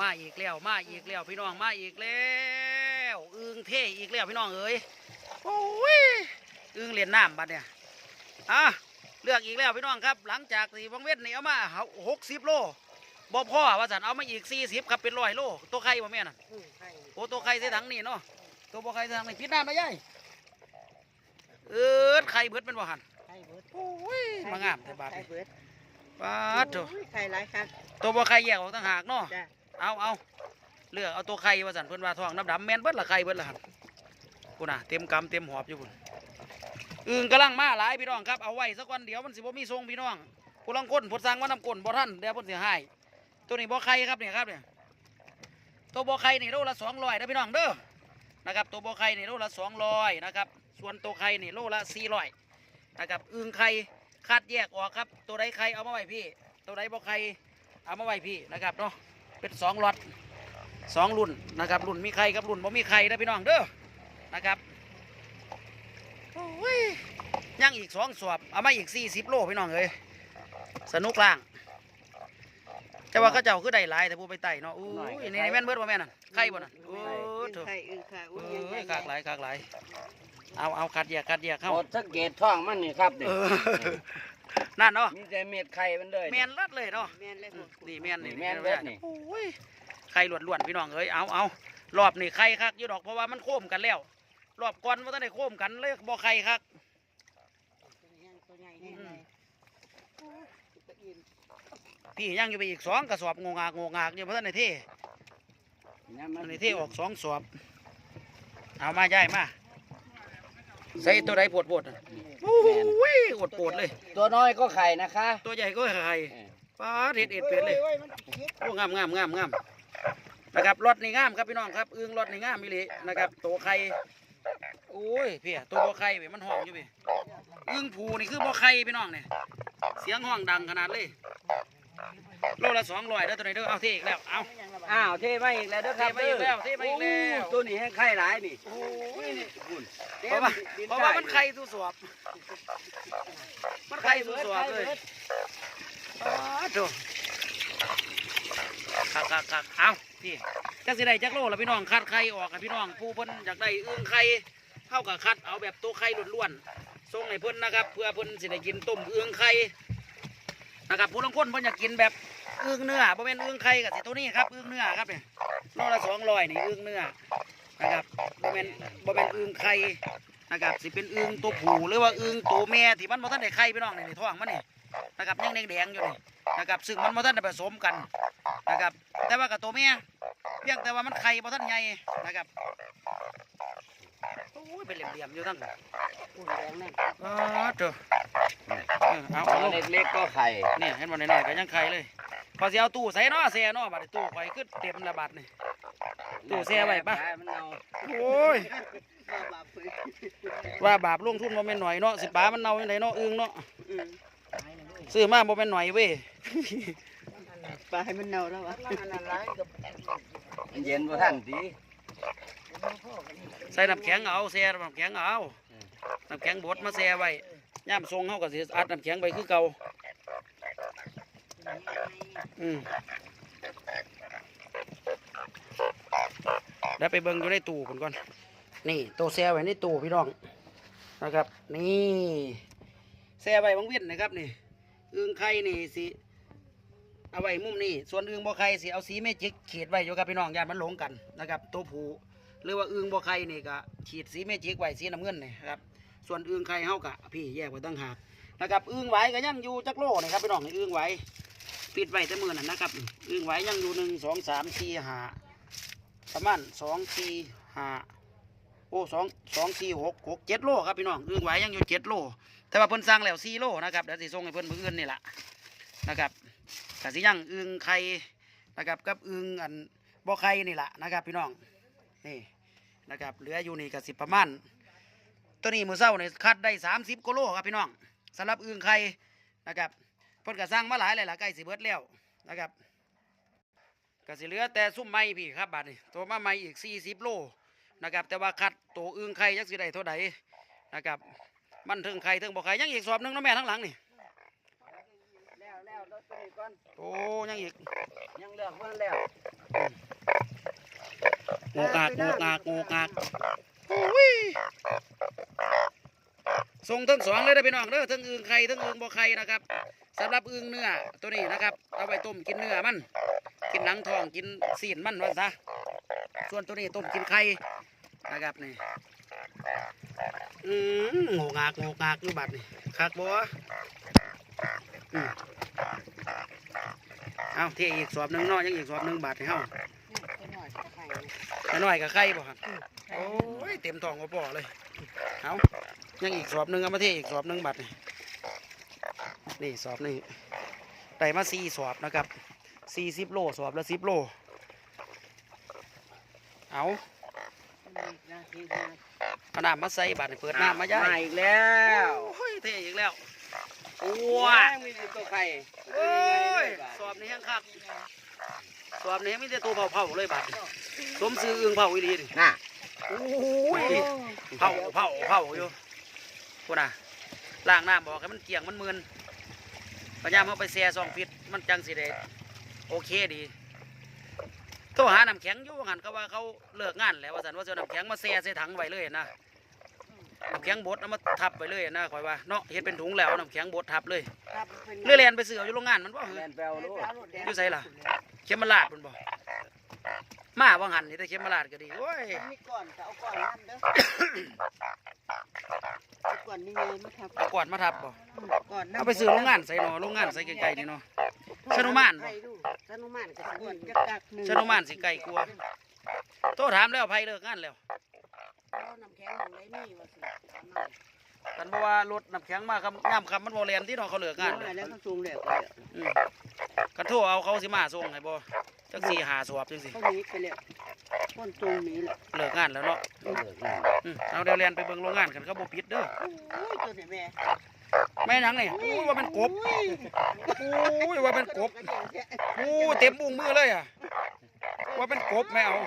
มาอีกแล้วมาอีกแล้วพี่น้องมาอีกแล้วอึงเท่อีกแล้วพี่น้องเอ้ยโอ้ยอึงเรียนน้ำบัดเนี่ยอะเลือกอีกแล้วพี่น้องครับ หลังจากที่วังเวทนี่เอามาหกสิบโลบ่พ่อว่าสันเอามาอีกสี่สิบครับเป็นร้อยโลตัวไข่บ่แม่น่ะอืมไข่โอ้ตัวไข่ใส่ถังนี่เนาะตัวบ่ไข่ใส่ถังนี่พิษน้ำไปยัยเออไข่เบิดเป็นบ่หันไข่เบิดโอ้ยมางามแต่บาดไข่นี่เบิดบาดโถโอ้ยไข่หลายครับตัวบ่ไข่แยกออกต่างหากเนาะจ้ะ เอาเอาเลือกเอาตัวไข่ว่าสันเพิ่อนว่าทองน้ำดำแมนเบิดละไข่เบิดละหันกูน่ะเต็มกำเต็มหอบอยู่พุ่นอึ่งกำลังมาหลายพี่น้องครับเอาไว้สักวันเดียวมันสิบ่มีทรงพี่น้องกูลังก้นพดสร้างว่าน้ำก้นบ่ทันเดี๋ยวพิ่นสิให้ตัวนี้บ่ไข่ครับเนี่ยครับเนี่ยตัวบ่ไข่นี่โลละ200นะพี่น้องเด้อนะครับตัวบ่ไข่นี่โลละ200นะครับส่วนตัวไข่นี่โลละ400นะครับอึ่งไข่คัดแยกออกครับ ตัวใดไข่เอามาไว้พี่ ตัวใดบ่ไข่เอามาไว้พี่นะครับเนาะ เป็นสองล็อตสองรุ่นนะครับรุ่นมีใครกับรุ่นบ่มีใครนะพี่น้องเด้อนะครับโอ้ยยังอีกสองสอบเอามาอีกสี่สิบโลพี่น้องเอ้ยสนุกล่าง แต่ว่าเขาเจ้าคือได้หลายแต่ผู้ไปไต่เนาะอู้ยนี่แม่นเบิดบ่แม่นน่ะไข่บ่น่ะโอ้อึ่งโถไข่อึ่งไข่เออุ้ยใหญ่้ยๆคากหลายคากหลายเอาเอาคัดแยกคัดแยกเข้าโอ้สังเกตท้องมันนี่ครับนี่เออ นั่นเนาะมีแต่เม็ดไข่มันเลยแมนลัดเลยเนาะแม่นเลยอืพวมกนี่แมนนี่แม่นเบิดนี่โอ้ยไข่ล้วนๆพี่น้องเอ้ยเอาเอารอบนี่ไข่คักอยู่ดอกเพราะว่ามันโค้มกันแล้ว รอบก่อนว่าท่านได้โค้มกันเลยบ่ไข่คักตัวใหญ่แน่เลยโอ้ยตัวอิ่มพี่ยังอยู่ไปอีกสองกระสอบงงากงงากอยู่เพราะท่านในเท่เนี่ยมัท่านในเท่ออกสองสอบ เอามาย่ายมา ใส่ตัวใดปวดปวดน่ะโอ้ยปวดปวดเลย ตัวน้อยก็ไข่นะคะตัวใหญ่ก็ไข่เออป้าดเด็ดเด็ดเปลี่ยนเลยว้มันคิดโอ้งามงามงามงามนะครับรถนี่งามครับพี่น้องครับอึ้งรถนี่งามมิลินะครับตัวไข่โอ้ยพี่อะตัวบ่ไข่เว้ยมันห้องอยู่พี่อึ้งผูนี่คือบ่ไข่พี่น้องเนี่ยเสียงห้องดังขนาดเลย โลละสองร้อยเด้อตัวไหนเด้อเอาเที่อีกแล้วเอา อ้าวเทมาอีกแล้วเด้อครับเทมาอีกแล้วเทมาอีกแล้ว โอ้ตัวนี้ให้ไข่หลายนี่โอ้ยนี่คุณเพราะว่าเพราะว่ามันไข่ตัวสวบมันไข่ตัวสวบเลยอ๋อดูคักคักคักเอาพี่จักสิได้จักโลละพี่น้องคัดไข่ออกกับพี่น้องผู้เพิ่นอยากได้อึ้งไข่เท่ากับคัดเอาแบบตัวไข่ล้วนๆส่งให้เพิ่นนะครับ เพื่อเพิ่นสิได้กินต้มอึ้งไข่นะครับผู้ลางคนเพิ่นอยากกินแบบ อึ้งเนื้อบ่แม่นอึ้งไข่กับสิตัวนี้ครับอึ้งเนื้อครับเนี่ยโลละสองร้อยนี่อึ้งเนื้อนะครับบ่แม่นบ่แม่นอึ้งไข่นะครับสิเป็นอึ้งตัวผู้หรือว่าอึ้งตัวแม่ที่มันบ่ทันได้ไข่พี่น้องนี่ในท้องมันนี่นะครับยังแดงๆอยู่นี่นะครับซึ่งมันบ่ทันได้ผสมกันนะครับ แต่ว่ากับตัวแม่เพียงแต่ว่ามันไข่บ่ทันใหญ่นะครับโอ้ยเป็นเหลี่ยมๆอยู่ทั้งนั้นอุ่นแรงแน่นอ๋อเจ้าเออเอาเอาลงเล็กๆก็ไข่นี่เห็นบ่น้อยๆก็ยังไข่เลย พอสิเอาตู้ใส่เนาะแซ่เนาะบัดนี้ตู้ข่อยขึ้นเต็มละบาดนี่ตู้แช่ไว้ปะมันเอาโอ้ยว่าบาปเผยว่าบาปลงทุนบ่แม่นหน่อยเนาะสิปลามันเน่าจังไดเนาะอึ้งเนาะอืมซื้อมาบ่แม่นหน่อยเว้ยปลาให้มันเน่าแล้ววะเย็นบ่ทันทีใส่น้ำแข็งเอาแซ่น้ำแข็งเอาน้ำแข็งบดมาแซ่ไว้ย่ามทรงเฮาก็สิอัดน้ำแข็งไปคือเก่า อืมแล้วไปเบิ่งอยู่ในตู้พุ่นก่อน นี่ตัวแซ่ไว้ในตู้พี่น้องนะครับ นี่แซ่ไว้บางเวียนนะครับนี่อึ่งไข่นี่สิเอาไว้มุมนี้ส่วนอึ่งบ่ไข่สิเอาสีเมจิกขีดไว้อยู่กับพี่น้องญาติมันหลงกันนะครับตัวผู้หรือว่าอึ่งบ่ไข่นี่ก็ขีดสีเมจิกไว้สีน้ำเงินนี่ครับส่วนอึ่งไข่เฮากะพี่แยกไว้ตั้งหากนะครับอึ่งไหวก็ยังอยู่จักโลนะครับพี่น้องนี่อึ่งไหว ปิดไว้แต่มือนั่นนะครับอึ่งไหวยังอยู่หนึ่งสองสามสี่ห้าประมาณสองสี่ห้าโอ้สองสองสี่หกหกเจ็ดโลครับพี่น้องอึ้งไหวยังอยู่เจ็ดโล แต่ว่าเพิ่นสั่งแล้วสี่โลนะครับเดี๋ยวสิส่งให้เพิ่นมื้ออื่นนี่แหละนะครับแต่สิยังอึ้งไข่นะครับกับอึ้งอันบ่ไข่นี่แหละนะครับ พี่น้องนี่นะครับเหลืออยู่นี่ก็สิบประมาณตัวนี้มือเศร้าเนี่ยคัดได้สามสิบกิโลครับพี่น้องสำหรับอึ้งไข่นะครับ พิ่นก็สั่งมาหลายเลยล่ะใกล้สิเบิดแล้วนะครับก็สิเหลือแต่ซุ้มไม้พี่ครับบัดนี้ตัวมาไม้อีกสี่สิบโลนะครับ แต่ว่าคัดตัวอึ้งไข่ยักษ์สิได้เท่าใดนะครับ มันถึงไข่ถึงบ่ไข่ยังอีกสอบหนึงเนาะแม่ทั้งหลังนี่แล้วแล้วตัวตัวนี้ก่อนโอ้ยังอีกยังเลือกเพิ่นแล้วโงกากโงกากโงกากโอ้ย ส่งทั้งสองเลยนะพี่น้องเด้อทั้งอึ่งไข่ทั้งอึ่งบ่ไข่นะครับสำหรับอึ่งเนื้อตัวนี้นะครับ เอาไปต้มกินเนื้อมัน กินหนังทองกินสีนมันว่าซะส่วนตัวนี้ต้มกินไข่นะครับนี่อืมโงกากโงกากอยู่บัดนี่คักบ่อืมเอาเทอีกสอบหนึ่งเนาะยังอีกสอบหนึ่งบาทให้เฮาตัวหน่อยกับไข่แต่น้อยกับไข่บ่ครับโอ้ยเต็มท้องก็พอเลยเอา ยังอีกสอบหนึ่งเอามาเทอีกสอบหนึ่งบาทนี่นี่สอบนี่ได้มาสี่สอบนะครับสี่สิบโลสอบละสิบโล เอาอีกนะทีนะเอาน้ำมาใส่บาทนี่เปิดน้ำมาย่ามาอีกแล้วโอ้ยเทอีกแล้วโอ้ว้ายมีแต่ตัวไข่โอ้ยสอบนี่แห้งคักสอบนี่มีแต่ตัวเผาๆเลยบาทนี่สมซื้ออึ่งเผาอีหลีนี่น่ะโอ้ยเผาเผาเผาอยู่ พูดน่ะล้างน้ำบอกให้มันเกลี่ยงมันมืนพยายามเอาไปแช่ซองฟิตมันจังสิได้โอเคดีโทรหาน้ำแข็งอยู่ว่าหันก็ว่าเขาเลิกงานแล้วว่าสันว่าจะเอาน้ำแข็งมาแช่ใส่ถังไว้เลยนะน้ำแข็งบดเอามาทับไว้เลยนะคอยว่าเนาะเฮ็ดเป็นถุงแล้วเอาน้ำแข็งบดทับเลยครับเป็นเรื่อยเรียนไปเสืออยู่โรงงานมันบ่แลนแปลวลูกอยู่ไสล่ะ เข็มมาลาดมันบ่ มาว่าหันนี่แต่เข็มมาลาดก็ดีโอ้ยมีก่อนจะเอาก่อนนั่นเด้อเอาก่อนนี่ไงมาทับเอาก่อนมาทับบ่ก่อนเอาไปซื้อโรงงานใส่เนาะโรงงานใส่ไกลๆนี่เนาะชนุมานบ่ไดูชนุมานก็ก่อนจะกักหนึ่งชนุมานสิไกลกว่าโทรถามแล้วไผเลิกงานแล้วเอาน้ำแข็งของไรนี่ว่าสิเอามากันเพราะว่ารถน้ำแข็งมาคำย่ำคำมันบ่แลนที่เนาะเขาเลิกงานเอาเลยมาแล้วเขาสูงแล้วก็แล้วอืม กันโทรเอาเขาสิมาส่งให้บ่จักสี่หาสวบจังสิเขาหนีไปแล้วคนตรงหนี้แหละเลิกงานแล้วเนาะเลิกงานอืมเอาเดี๋ยวเรียนไปเบิ่งโรงงานกันเขาบ่ปิดเด้อโอ้ยตัวนี้แม่แม่หยังนี่อู้ยว่าเป็นกบอู้ยว่าเป็นกบอู้ยเต็มบุ้งมือเลยอะว่าเป็นกบแม่เอา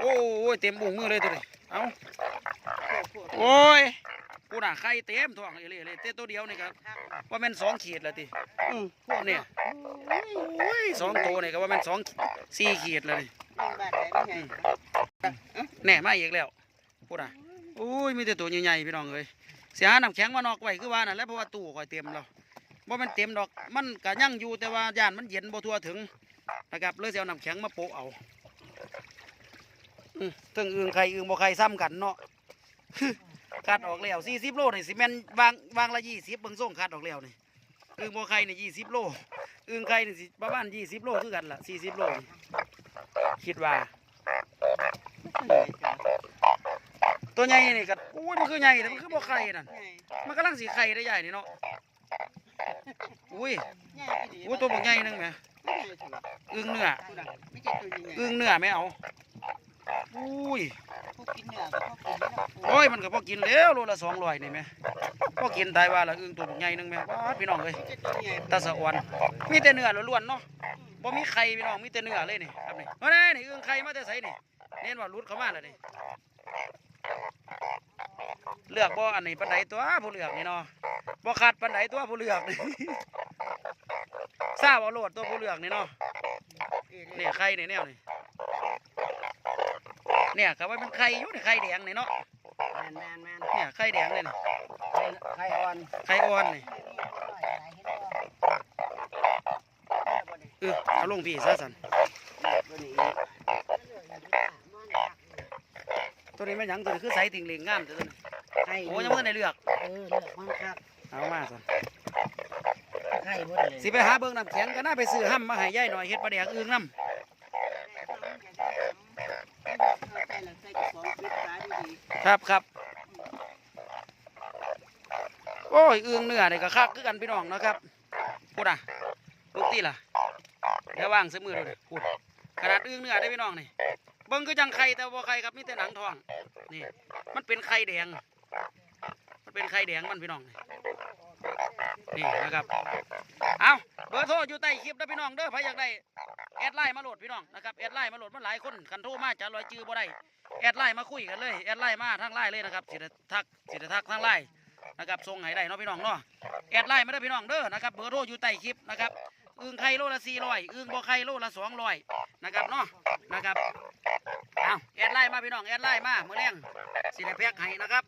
โอ้ยเต็มบุ้งมือเลยตัวนี้เอาโอ้ยกูน่ะไข่เต็มท้องเลยเลยเต็มตัวเดียวนี่ครับว่าแม่นสองขีดละติ อืมพวกเนี่ยโอ้ยสองตัวนี่ก็ว่าแม่นสองสี่ขีดเลยนี่บาดไหนไม่ไงแหน่มาอีกแล้วพูดอะโอ้ยมีแต่ตัวใหญ่ๆพี่น้องเลยเสียหาน้ำแข็งมานอกไว้คือว่านั่นแหละเพราะว่าตู้คอยเต็มแล้วว่ามันเต็มดอกมันก็ยั่งอยู่แต่ว่าย่านมันเย็นบ่ทั่วถึงนะครับเลยสิเอาน้ำแข็งมาโปะเอาอืมถึงอึ่งไข่อึ่งบ่ไข่ซ้ำกันเนาะคัดออกแล้วสี่สิบโลนี่สิแม่นวางวางละยี่สิบเบิ่งส่งคัดออกแล้วนี่ อึ่งบ่ไข่นี่ยยี่สิบโลอึ่งไข่นี่สิประมาณยี่สิบโลคือกันล่ะสี่สิบโลคิดว่า ตัวใหญ่นี่ก็โอ้ยมันคือใหญ่แต่มันคือบ่ไข่นั่นมันกำลังสีไข่ได้ใหญ่นี่เนาะอุ้ยอุ้ยตัวบักใหญ่นึงแหมอึ่งเนื้ออึ่งเนื้อไม่เอาอุ้ย กินเนื้อก็พวกกินไม่ต้อโอ้ยมันก็พอกินแล้วโลละสองร้อยนี่แหม่พอกินตายว่าละอึ่งตัวบักใหญ่นึงแหม่ว้าพี่น้องเอ้ยตัวใหญ่ตาสะอวนมีแต่เนื้อล้วนๆเนาะบ่มีไข่พี่น้องมีแต่เนื้อเลยนี่ครับนี่เฮ้ยนี่อึ่งไข่มาแต่ไสนี่เน้นว่ารุดเข้ามาแล้วนี่เลือกบ่อันนี้ปันไดตัวผู้เลือกนี่เนาะบ่ขาดปันไดตัวผู้เลือกนี่ ทราบเอาโลดตัวผู้เลือกนี่เนาะนี่ไข่นี่แนวนี่ เนี่ยก็ว่ามันไข่อยู่นี่ไข่แดงนี่เนาะแมนแมนแมนเนี่ยไข่แดงนี่นี่ไข่ไข่อ่อนไข่อ่อนนี่เออเอาลงพี่ซะสันตัวนี้ตัวนี้แม่นหยังตัวนี้คือใสติ่งเหลงงามตัวนี้ไข่โอ้ยังไม่ได้เลือกเออเลือกมันครับเอามาสันไข่หมดเลยสิไปหาเบิ่งน้ำแข็งก็น่าไปซื้อห้ำมาให้ยายหน่อยเฮ็ดปลาแดกอึ่งน้ำ ใส่หลังใส่กระป๋องปิดฝาดี ครับครับโอ้ยอึ่งเนื้อนี่ก็คักคือกันพี่น้องนะครับพูดอะลูกตีล่ะเดี๋ยววางเสมือดูดิพูดขนาดอึ่งเนื้อได้พี่น้องนี่เบิ้งคือจังไข่แต่ว่าไข่ครับมีแต่หนังทองนี่มันเป็นไข่แดง เป็นไข่แดงมันพี่น้อง นี่นะครับ เอาเบอร์โทรอยู่ใต้คลิปนะพี่น้องเด้อใครอยากได้แอดไลน์มาโหลดพี่น้องนะครับแอดไลน์มาโหลดมันหลายคนคันโทรมาจะลอยจือบ่ได้แอดไลน์มาคุยกันเลยแอดไลน์มาทางไลน์เลยนะครับสิได้ทักสิได้ทักทางไลน์นะครับส่งให้ได้เนาะพี่น้องเนาะแอดไลน์มาได้อพี่น้องเด้อนะครับเบอร์โทรอยู่ใต้คลิปนะครับอึ่งไข่โลละสี่ร้อยอึ่งบ่ไข่โลละสองร้อยนะครับเนาะนะครับเอาแอดไลน์มาพี่น้องแอดไลน์มาเมื่อแรงสิได้แพ็กให้นะครับ